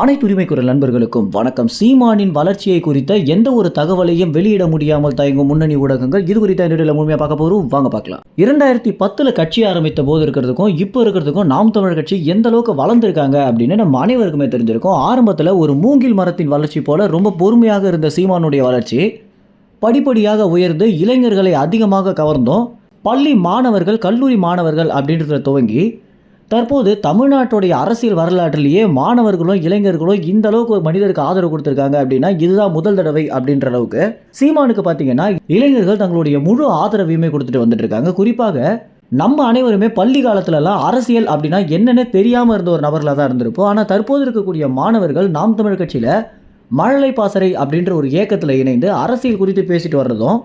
அனைத்து உரிமை குரல் நண்பர்களுக்கும் வணக்கம். சீமானின் வளர்ச்சியை குறித்த எந்த ஒரு தகவலையும் வெளியிட முடியாமல் தயங்கும் முன்னணி ஊடகங்கள் இது குறித்த நிலையில் முழுமையாக பார்க்க போகிறோம் வாங்க பார்க்கலாம். இரண்டாயிரத்தி பத்தில் கட்சி ஆரம்பித்த போது இருக்கிறதுக்கும் இப்போ இருக்கிறதுக்கும் நாம் தமிழர் கட்சி எந்த அளவுக்கு வளர்ந்துருக்காங்க அப்படின்னு நம்ம அனைவருக்குமே தெரிஞ்சிருக்கும். ஆரம்பத்தில் ஒரு மூங்கில் மரத்தின் வளர்ச்சி போல ரொம்ப பொறுமையாக இருந்த சீமானுடைய வளர்ச்சி படிப்படியாக உயர்ந்து இளைஞர்களை அதிகமாக கவர்ந்தோம். பள்ளி மாணவர்கள் கல்லூரி மாணவர்கள் அப்படின்றத துவங்கி தற்போது தமிழ்நாட்டுடைய அரசியல் வரலாற்றிலேயே மாணவர்களும் இளைஞர்களும் இந்த அளவுக்கு ஒரு மனிதருக்கு ஆதரவு கொடுத்துருக்காங்க அப்படின்னா இதுதான் முதல் தடவை அப்படின்ற அளவுக்கு சீமானுக்கு பார்த்தீங்கன்னா இளைஞர்கள் தங்களுடைய முழு ஆதரவையுமே கொடுத்துட்டு வந்துட்டு இருக்காங்க. குறிப்பாக நம்ம அனைவருமே பள்ளி காலத்துலலாம் அரசியல் அப்படின்னா என்னென்ன தெரியாமல் இருந்த ஒரு நபர்களாக தான் இருந்திருப்போம். ஆனால் தற்போது இருக்கக்கூடிய மாணவர்கள் நாம் தமிழ் கட்சியில் மழலை பாசறை அப்படின்ற ஒரு இயக்கத்தில் இணைந்து அரசியல் குறித்து பேசிட்டு வர்றதும்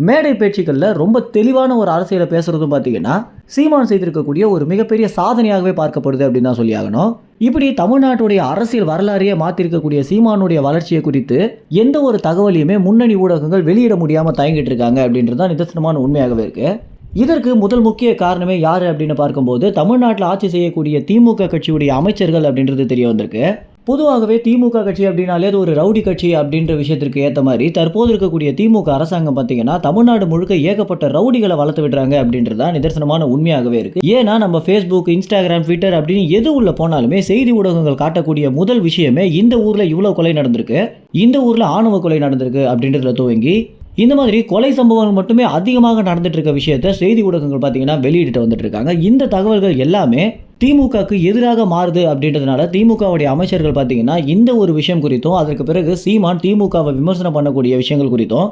மேடை பேச்சுக்களில் ரொம்ப தெளிவான ஒரு அரசியலை பேசுகிறதும் பார்த்தீங்கன்னா சீமான் செய்திருக்கக்கூடிய ஒரு மிகப்பெரிய சாதனையாகவே பார்க்கப்படுது அப்படின்னு தான் சொல்லி ஆகணும் இப்படி தமிழ்நாட்டுடைய அரசியல் வரலாறையே மாற்றிருக்கக்கூடிய சீமானுடைய வளர்ச்சியை குறித்து எந்த ஒரு தகவலையுமே முன்னணி ஊடகங்கள் வெளியிட முடியாமல் தயங்கிட்டு இருக்காங்க அப்படின்றது தான் நிதர்சனமான உண்மையாகவே இருக்குது இதற்கு முதல் முக்கிய காரணமே யார் அப்படின்னு பார்க்கும்போது தமிழ்நாட்டில் ஆட்சி செய்யக்கூடிய திமுக கட்சியுடைய அமைச்சர்கள் அப்படின்றது தெரிய வந்திருக்கு. பொதுவாகவே திமுக கட்சி அப்படின்னாலே அது ஒரு ரவுடி கட்சி அப்படின்ற விஷயத்திற்கு ஏற்ற மாதிரி தற்போது இருக்கக்கூடிய திமுக அரசாங்கம் பார்த்தீங்கன்னா தமிழ்நாடு முழுக்க ஏகப்பட்ட ரவுடிகளை வளர்த்து விடுறாங்க அப்படின்றது தான் நிதர்சனமான உண்மையாகவே இருக்கு. ஏன்னா நம்ம ஃபேஸ்புக் இன்ஸ்டாகிராம் ட்விட்டர் அப்படின்னு எது உள்ள போனாலுமே செய்தி ஊடகங்கள் காட்டக்கூடிய முதல் விஷயமே இந்த ஊர்ல இவ்வளோ கொலை நடந்திருக்கு இந்த ஊர்ல ஆணவ கொலை நடந்திருக்கு அப்படின்றதுல துவங்கி இந்த மாதிரி கொலை சம்பவங்கள் மட்டுமே அதிகமாக நடந்துட்டு இருக்க விஷயத்த செய்தி ஊடகங்கள் பார்த்தீங்கன்னா வெளியிட்டு வந்துட்டு இருக்காங்க. இந்த தகவல்கள் எல்லாமே திமுகக்கு எதிராக மாறுது அப்படின்றதுனால திமுகவுடைய அமைச்சர்கள் பார்த்தீங்கன்னா இந்த ஒரு விஷயம் குறித்தும் அதற்கு பிறகு சீமான் திமுகவை விமர்சனம் பண்ணக்கூடிய விஷயங்கள் குறித்தும்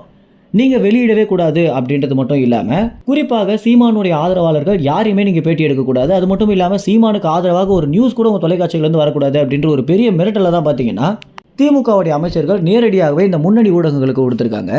நீங்கள் வெளியிடவே கூடாது அப்படின்றது மட்டும் இல்லாமல் குறிப்பாக சீமானுடைய ஆதரவாளர்கள் யாரையுமே நீங்கள் பேட்டி எடுக்கக்கூடாது அது மட்டும் இல்லாமல் சீமானுக்கு ஆதரவாக ஒரு நியூஸ் கூட உங்கள் தொலைக்காட்சியிலேருந்து வரக்கூடாது அப்படின்ற ஒரு பெரிய மிரட்டலை தான் பார்த்தீங்கன்னா திமுகவுடைய அமைச்சர்கள் நேரடியாகவே இந்த முன்னணி ஊடகங்களுக்கு கொடுத்துருக்காங்க.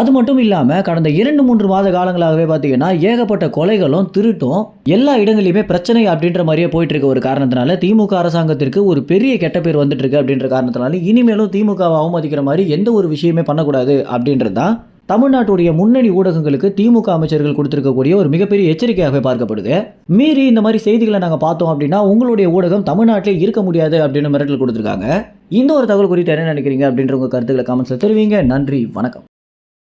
அது மட்டும் இல்லாமல் கடந்த இரண்டு மூன்று மாத காலங்களாகவே பார்த்தீங்கன்னா ஏகப்பட்ட கொலைகளும் திருட்டும் எல்லா இடங்களையுமே பிரச்சனை அப்படின்ற மாதிரியே போயிட்டு இருக்க ஒரு காரணத்தினால திமுக அரசாங்கத்திற்கு ஒரு பெரிய கெட்ட பேர் வந்துட்டு இருக்கு அப்படின்ற காரணத்தினால இனிமேலும் திமுகவை அவமதிக்கிற மாதிரி எந்த ஒரு விஷயமே பண்ணக்கூடாது அப்படின்றது தான் தமிழ்நாட்டுடைய முன்னணி ஊடகங்களுக்கு திமுக அமைச்சர்கள் கொடுத்திருக்கக்கூடிய ஒரு மிகப்பெரிய எச்சரிக்கையாகவே பார்க்கப்படுது. மீறி இந்த மாதிரி செய்திகளை நாங்கள் பார்த்தோம் அப்படின்னா உங்களுடைய ஊடகம் தமிழ்நாட்டிலே இருக்க முடியாது அப்படின்னு மிரட்டல் கொடுத்துருக்காங்க. இந்த ஒரு தகவல் குறித்து என்ன நினைக்கிறீங்க அப்படின்ற உங்கள் கருத்துக்களை கமெண்ட்ஸில் தெரிவிங்க. நன்றி வணக்கம்.